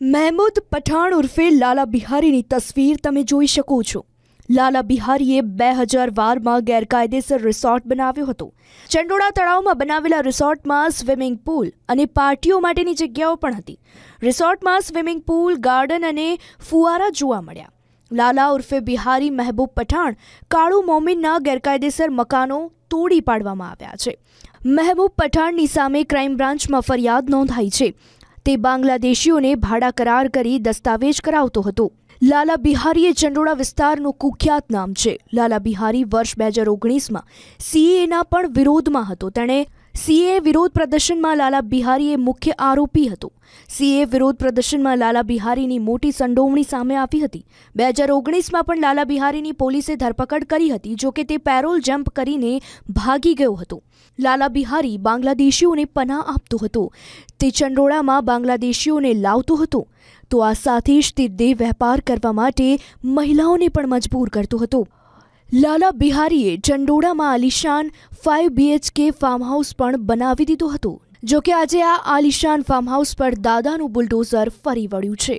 મહેમૂદ પઠાણ ઉર્ફે લાલા બિહારીની તસવીર તમે જોઈ શકો છો. લાલા બિહારીએ બે હજાર બારમાં ગેરકાયદેસર રિસોર્ટ બનાવ્યો હતો. ચંડોળા તળાવમાં બનાવેલા રિસોર્ટમાં સ્વિમિંગ પુલ અને પાર્ટીઓ માટેની જગ્યાઓ પણ હતી. રિસોર્ટમાં સ્વિમિંગ પુલ, ગાર્ડન અને ફુવારા જોવા મળ્યા. લાલા ઉર્ફે બિહારી મહેબૂબ પઠાણ કાળુ મોમિનના ગેરકાયદેસર મકાનો તોડી પાડવામાં આવ્યા છે. મહેબૂબ પઠાણની સામે ક્રાઇમ બ્રાન્ચમાં ફરિયાદ નોંધાઈ છે. તે બાંગ્લાદેશીઓને ભાડા કરાર કરી દસ્તાવેજ કરાવતો હતો. લાલા બિહારીએ ચંડોળા વિસ્તારનું કુખ્યાત નામ છે. લાલા બિહારી વર્ષ બે હજાર ઓગણીસમાં સીએના પણ વિરોધમાં હતો. તેણે સીએ વિરોધ પ્રદર્શનમાં લાલા બિહારી એ મુખ્ય આરોપી હતો. સીએ વિરોધ પ્રદર્શનમાં લાલા બિહારીની મોટી સંડોવણી સામે આવી હતી. બે હજાર ઓગણીસમાં પણ લાલા બિહારીની પોલીસે ધરપકડ કરી હતી, જોકે તે પેરોલ જમ્પ કરીને ભાગી ગયો હતો. લાલા બિહારી બાંગ્લાદેશીઓને પનાહ આપતો હતો. તે ચંડોળામાં બાંગ્લાદેશીઓને લાવતો હતો. તો આ સાથે જ તે દેહ વેપાર કરવા માટે મહિલાઓને પણ મજબૂર કરતો હતો. લાલા બિહારીએ ચંડોળામાં આલિશાન ફાઇવ બીએચકે ફાર્મહાઉસ પણ બનાવી દીધું હતું. જોકે આજે આ આલિશાન ફાર્મહાઉસ પર દાદાનું બુલડોઝર ફરી વળ્યું છે.